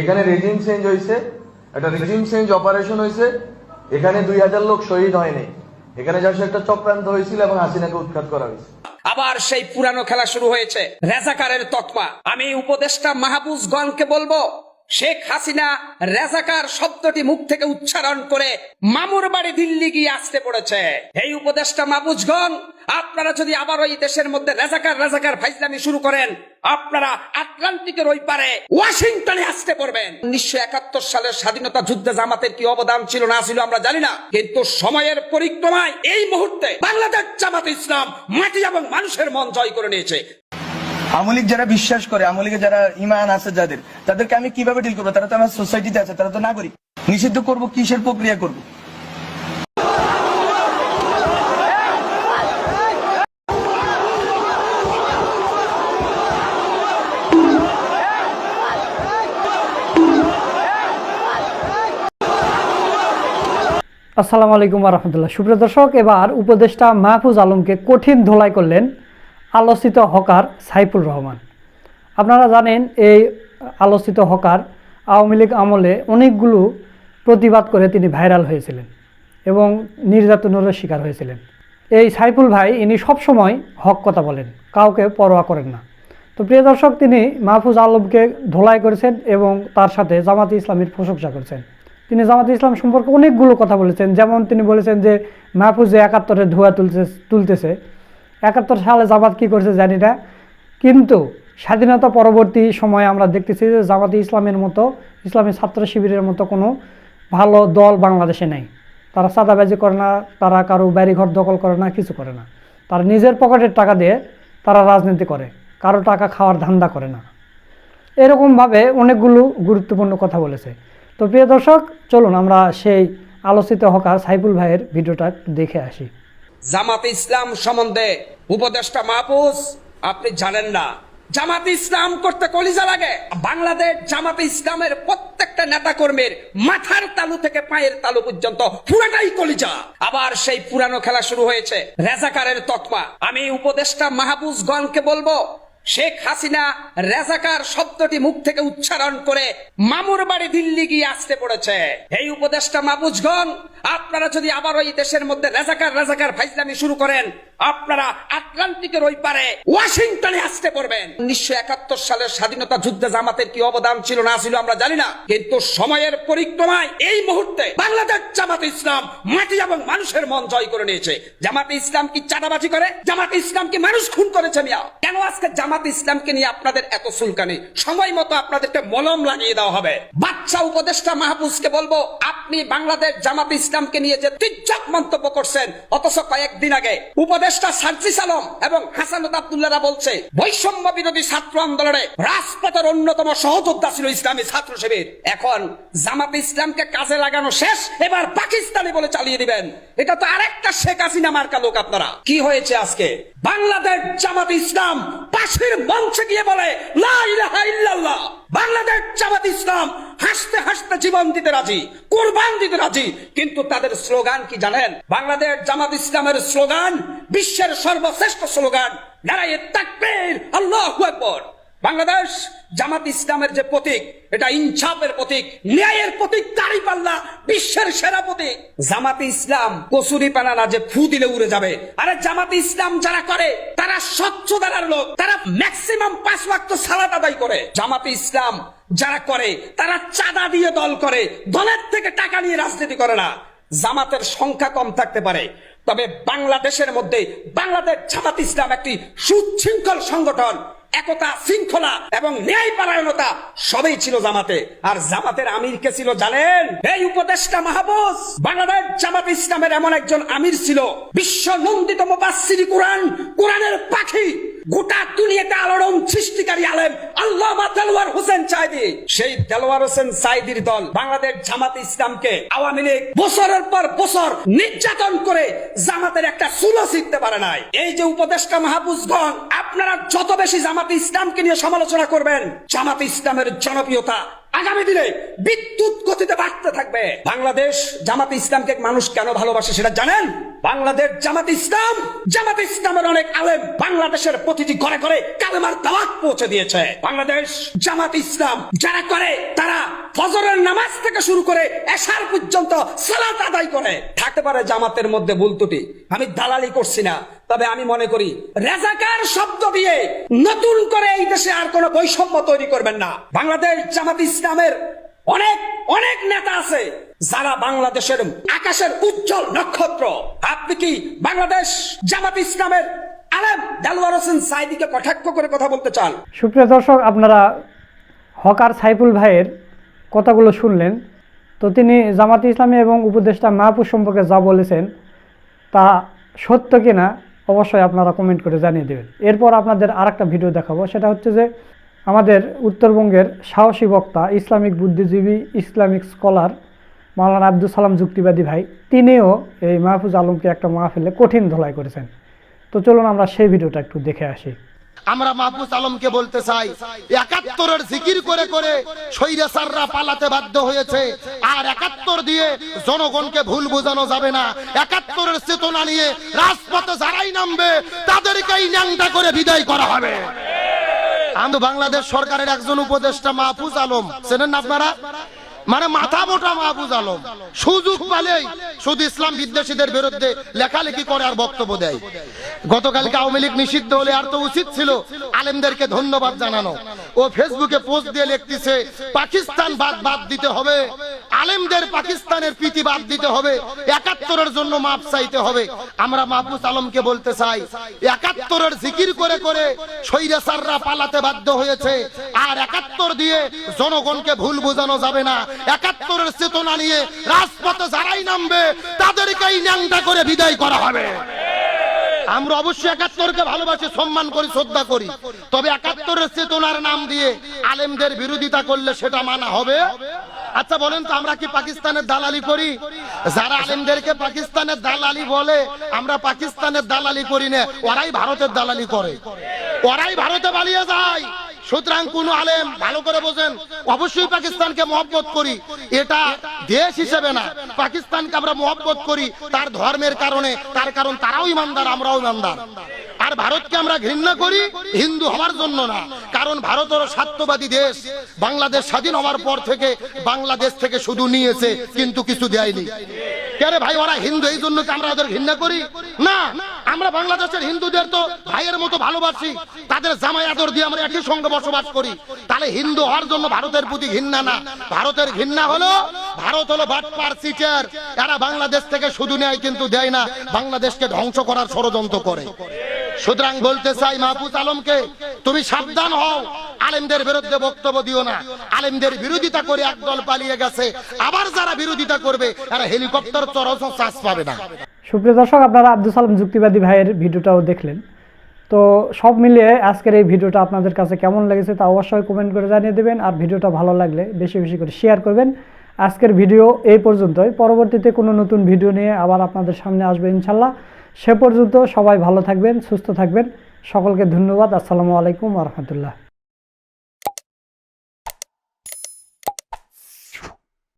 এখানে regime change হয়েছে একটা রেজিম চেঞ্জ অপারেশন হয়েছে এখানে দুই হাজার লোক শহীদ হয়নি। এখানে যা একটা চক্রান্ত হয়েছিল এবং হাসিনাকে উৎখাত করা হয়েছে আবার সেই পুরানো খেলা শুরু হয়েছে, রেজাকারের তকমা। আমি উপদেষ্টা মাহবুজ মাহবুজগণকে বলব শেখ হাসিনা রেজাকার শব্দটি মুখ থেকে উচ্চারণ করে মামুর বাড়ি দিল্লি গিয়ে আসতে পড়েছে। এই উপদেষ্টা মাহবুজগণ আপনারা যদি আবার ওই দেশের মধ্যে রেজাকার রেজাকার ফাইজলামি শুরু করেন, আপনারা আটলান্টিকের ওই পারে ওয়াশিংটনে আসতে পড়বেন। উনিশশো একাত্তর সালের স্বাধীনতা যুদ্ধে জামাতের কি অবদান ছিল না ছিল আমরা জানি না, কিন্তু সময়ের পরিক্রমায় এই মুহূর্তে বাংলাদেশ জামাত ইসলাম মাটি এবং মানুষের মন জয় করে নিয়েছে। আমলিক যারা বিশ্বাস করে, আমলিকে যারা ইমান আছে যাদের, তাদেরকে আমি কীভাবে ডিল করব? তারা তো আমার সোসাইটিতে আছে, তারা তো নাগরিক। নিষিদ্ধ করব, কিসের প্রক্রিয়া করব? আসসালামু আলাইকুম রহমতুল্লাহ। সুপ্রিয় দর্শক, এবার উপদেষ্টা মাহফুজ আলমকে কঠিন ধোলাই করলেন আলোচিত হকার সাইফুল রহমান। আপনারা জানেন, এই আলোচিত হকার আওয়ামী লীগ আমলে অনেকগুলো প্রতিবাদ করে তিনি ভাইরাল হয়েছিলেন এবং নির্যাতনেরও শিকার হয়েছিলেন। এই সাইফুল ভাই, ইনি সবসময় হক কথা বলেন, কাউকে পরোয়া করেন না। তো প্রিয় দর্শক, তিনি মাহফুজ আলমকে ধোলাই করেছেন এবং তার সাথে জামাতে ইসলামের প্রশংসা করেছেন। তিনি জামাতে ইসলাম সম্পর্কে অনেকগুলো কথা বলেছেন, যেমন তিনি বলেছেন যে মাহফুজ একাত্তরে ধোয়া তুলছে তুলতেছে। একাত্তর সালে জামাত কী করেছে জানি না। কিন্তু স্বাধীনতা পরবর্তী সময়ে আমরা দেখতেছি যে জামাতে ইসলামের মতো, ইসলামী ছাত্র শিবিরের মতো কোনো ভালো দল বাংলাদেশে নেই। তারা সাদাবাজি করে না, তারা কারও বাড়িঘর দখল করে না, কিছু করে না। তারা নিজের পকেটের টাকা দিয়ে তারা রাজনীতি করে, কারও টাকা খাওয়ার ধান্দা করে না। এরকমভাবে অনেকগুলো গুরুত্বপূর্ণ কথা বলেছে। তো প্রিয় দর্শক, চলুন আমরা সেই আলোচিত হকার সাইফুল ভাইয়ের ভিডিওটা দেখে আসি। জামাত ইসলাম সম্বন্ধে উপদেষ্টা মাহফুজ, আপনি জানেন না। জামাত ইসলাম করতে কলিজা লাগে। বাংলাদেশ জামাত ইসলামের প্রত্যেকটা নেতা কর্মীর মাথার তালু থেকে পায়ের তালু পর্যন্ত পুরাটাই কলিজা। আবার সেই পুরানো খেলা শুরু হয়েছে, রেজাকারের তকমা। আমি উপদেষ্টা মাহবুজগণকে বলব, শেখ হাসিনা রেজাকার শব্দটি মুখ থেকে উচ্চারণ করে মামুর বাড়ি দিল্লি গিয়ে আসতে পড়েছে। এই উপদেষ্টা মাহবুজগণ আপনারা যদি আবার ওই দেশের মধ্যে রেজাকার রেজাকার ফাইজলামি শুরু করেন, আপনারা আটলান্টিকের ওই পারে ওয়াশিংটনে আসতে পড়বেন। উনিশশো একাত্তর সালের স্বাধীনতা যুদ্ধে জামাতের কি অবদান ছিল, না ছিল আমরা জানি না। কিন্তু সময়ের পরিক্রমায় এই মুহূর্তে বাংলাদেশ জামাত ইসলাম মাটি এবং মানুষের মন জয় করে নিয়েছে। জামাতে ইসলাম কি চাঁদাবাজি করে? জামাতে ইসলাম কি মানুষ খুন করেছে মিয়া? কেন আজকে জামাত ইসলামকে নিয়ে আপনাদের এত সুলকানি সময় মতো আপনাদেরকে মলম লাগিয়ে দেওয়া হবে। বাচ্চা উপদেষ্টা মাহবুজকে বলব, আপনি বাংলাদেশ জামাত ইসলামকে নিয়ে যে তির্যক মন্তব্য করছেন, অথচ কয়েকদিন আগে উপদেষ্টা সার্জিস আলম এবং হাসানুদ আবদুল্লারা বলছে, বৈষম্য বিরোধী ছাত্র আন্দোলনে রাজপথের অন্যতম সহযোদ্ধা ছিল ইসলামী ছাত্র শিবির। এখন জামাত ইসলামকে কাজে লাগানো শেষ, এবার পাকিস্তানি বলে চালিয়ে দিবেন। এটা তো আরেকটা শেখ হাসিনা মার্কা লোক আপনারা। কি হয়েছে আজকে? বাংলাদেশ জামাত ইসলাম পাশের মঞ্চে গিয়ে বলে ইলাহা ইল্লাল্লাহ বাংলাদেশ জামাত ইসলাম হাসতে হাসতে জীবন দিতে রাজি, কোরবান দিতে রাজি, কিন্তু তাদের স্লোগান কি জানেন? বাংলাদেশ জামাত ইসলামের স্লোগান, বিশ্বের সর্বশ্রেষ্ঠ স্লোগান, নারায়ে তাকবীর বাংলাদেশ জামাত ইসলামের যে প্রতীক, এটা ইনসাফের প্রতীক, ন্যায়ের প্রতীক, তারই পাল্লা, বিশ্বের সেরা প্রতীক। জামাতে ইসলাম কসুরি পানা না যে ফু দিলে উড়ে যাবে, আরে জামাতে ইসলাম যারা করে, তারা স্বচ্ছ দ্বারার লোক, তারা ম্যাক্সিমাম পাঁচ ওয়াক্ত সালাত আদায় করে। জামাতে ইসলাম যারা করে, তারা চাঁদা দিয়ে দল করে, দলের থেকে টাকা নিয়ে রাজনীতি করে না। জামাতের সংখ্যা কম থাকতে পারে। তবে বাংলাদেশের মধ্যে বাংলাদেশ জামাত ইসলাম একটি সুশৃঙ্খল সংগঠন, একতা, শৃঙ্খলা এবং ন্যায় পরায়ণতা সবই ছিল জামাতে। আর জামাতের আমির কে ছিল জানেন? এই উপদেষ্টা মাহবুজ বাংলাদেশ জামাত ইসলামের এমন একজন আমির ছিল বিশ্ব নন্দিত মুবাসসিরি কোরআন, কোরআনের পাখি। গোটা দুনিয়াতে আলোড়ন সৃষ্টিকারী আলেম আল্লামা দেলোয়ার হোসেন চাইদি। সেই দেলোয়ার হোসেন সাইদির দল বাংলাদেশ জামাত ইসলামকে আওয়ামী লীগ বছরের পর বছর নির্যাতন করে জামাতের একটা সুলো শিখতে পারে নাই। এই যে উপদেষ্টা মাহবুজগণ আপনারা যত বেশি জামাত ইসলামকে নিয়ে সমালোচনা করবেন, জামাত ইসলামের জনপ্রিয়তা আগামী দিনে বিদ্যুৎ গতিতে বাড়তে থাকবে। বাংলাদেশ জামাত ইসলামকে মানুষ কেন ভালোবাসে সেটা জানেন? বাংলাদেশ জামাত ইসলাম, জামাত ইসলামের অনেক আলেম বাংলাদেশের প্রতিটি ঘরে ঘরে কালেমার দাওয়াত পৌঁছে দিয়েছে। বাংলাদেশ জামাত ইসলাম যারা করে, তারা ফজরের নামাজ থেকে শুরু করে এশার পর্যন্ত সালাত আদায় করে। থাকতে পারে জামাতের মধ্যে ভুল ত্রুটি, আমি দালালি করছি না, তবে আমি মনে করি রেজাকার শব্দ দিয়ে নতুন করে এই দেশে আর কোনো বৈষম্য তৈরি করবেন না। বাংলাদেশ জামাত ইসলামের অনেক অনেক নেতা আছে যারা বাংলাদেশের আকাশের উজ্জ্বল নক্ষত্র। আপনি কি বাংলাদেশ জামাত ইসলামের আলেম? দেলওয়ার হোসেন সাইদিকে কটাক্ষ করে কথা বলতে চান। সুপ্রিয় দর্শক, আপনারা হকার সাইফুল ভাইয়ের কথাগুলো শুনলেন। তো তিনি জামাত ইসলামী এবং উপদেষ্টা মাহপুর সম্পর্কে যা বলেছেন, তা সত্য কিনা অবশ্যই আপনারা কমেন্ট করে জানিয়ে দেবেন। এরপর আপনাদের আরেকটা ভিডিও দেখাবো। সেটা হচ্ছে যে আমাদের উত্তরবঙ্গের সাহসী বক্তা, ইসলামিক বুদ্ধিজীবী, ইসলামিক স্কলার মাওলানা আব্দুল সালাম যুক্তিবাদী ভাই, তিনিও এই মাহফুজ আলমকে একটা মাহফিলে কঠিন ধলাই করেছেন। তো চলুন আমরা সেই ভিডিওটা একটু দেখে আসি। আমরা মাহফুজ আলমকে বলতে চাই, একাত্তরের জিকির করে করে স্বৈরাচাররা পালাতে বাধ্য হয়েছে, আর একাত্তর দিয়ে জনগণকে ভুল বোঝানো যাবে না। একাত্তরের চেতনা নিয়ে রাজপথে যারাই নামবে, তাদেরকেই ন্যাংটা করে বিদায় করা হবে। আমি বাংলাদেশ সরকারের একজন উপদেষ্টা মাহফুজ আলম। চেনেন আপনারা? মানে মাথা মোটা মাহফুজ আলম। সুযোগ পালেই শুধু ইসলাম বিদ্বেষীদের বিরুদ্ধে লেখালেখি করে আর বক্তব্য দেয়। গতকালকে আওয়ামী লীগ নিষিদ্ধ হলে আর তো উচিত ছিল আলেমদেরকে ধন্যবাদ জানানো। ও ফেসবুকে পোস্ট দিয়ে লিখতেছে, পাকিস্তান বাদ বাদ দিতে হবে। আলেমদের পাকিস্তানের প্রীতি বাদ দিতে হবে। একাত্তরের জন্য মাপ চাইতে হবে। আমরা মাহফুজ আলমকে বলতে চাই, একাত্তরের জিকির করে করে স্বৈরাচাররা পালাতে বাধ্য হয়েছে। আর একাত্তর দিয়ে জনগণকে ভুল বোঝানো যাবে না। একাত্তরের চেতনা নিয়ে রাজপথে যারাই নামবে, তাদেরকেই ন্যাংটা করে বিদায় করা হবে। আমরা অবশ্যই একাত্তরকে ভালোবাসি, সম্মান করি, শ্রদ্ধা করি। তবে একাত্তরের চেতনার নাম দিয়ে আলেমদের বিরোধিতা করলে সেটা মানা হবে। আচ্ছা বলেন তো আমরা কি পাকিস্তানের দালালি করি? যারা আলেমদেরকে পাকিস্তানের দালালি বলে, আমরা পাকিস্তানের দালালি করি না, ওরাই ভারতের দালালি করে। ওরাই ভারতে পালিয়ে যায়। সুতরাং কোন আলেম, ভালো করে বোঝেন, অবশ্যই পাকিস্তানকে মহব্বত করি। এটা দেশ হিসেবে না, পাকিস্তানকে আমরা মহব্বত করি, তার ধর্মের কারণে, তার কারণ তারাও ইমানদার, আমরাও ইমানদার। আর ভারতকে আমরা ঘৃণা করি, হিন্দু হওয়ার জন্য না। কারণ ভারত হলো স্বার্থবাদী দেশ। বাংলাদেশ স্বাধীন হওয়ার পর থেকে বাংলাদেশ থেকে শুধু নিয়েছে, কিন্তু কিছু দেয়নি। কেন ভাই, ওরা হিন্দু, এই জন্য কি আমরা ওদের ঘৃণা করি? না, আমরা বাংলাদেশের হিন্দুদের তো ভাইয়ের মতো ভালোবাসি। তাদের জামাই আদর দিয়ে আমরা একই সঙ্গে বসবাস করি। তাহলে হিন্দু হওয়ার জন্য ভারতের প্রতি ঘৃণা না। ভারতের ঘৃণা হলো, ভারত হলো বাটপার সিটার। এরা বাংলাদেশ থেকে শুধু নেয়, কিন্তু দেয় না। বাংলাদেশকে ধ্বংস করার ষড়যন্ত্র করে। সুতরাং বলতে চাই মাহফুজ আলমকে, তুমি সাবধান হও। আলেমদের বিরুদ্ধে বক্তব্য দিও না। আলেমদের বিরোধিতা করে একদল পালিয়ে গেছে। আবার যারা বিরোধিতা করবে, তারা হেলিকপ্টার চড়াও চাষ পাবে না। সুপ্রিয় দর্শক, আপনারা আব্দুল সালাম যুক্তিবাদী ভাইয়ের ভিডিওটাও দেখলেন। তো সব মিলিয়ে আজকের এই ভিডিওটা আপনাদের কাছে কেমন লেগেছে তা অবশ্যই কমেন্ট করে জানিয়ে দেবেন। আর ভিডিওটা ভালো লাগলে বেশি বেশি করে শেয়ার করবেন। আজকের ভিডিও এই পর্যন্তই। পরবর্তীতে কোনো নতুন ভিডিও নিয়ে আবার আপনাদের সামনে আসবে ইনশাল্লাহ। সে পর্যন্ত সবাই ভালো থাকবেন, সুস্থ থাকবেন। সকলকে ধন্যবাদ। আসসালামু আলাইকুম রহমতুল্লাহ।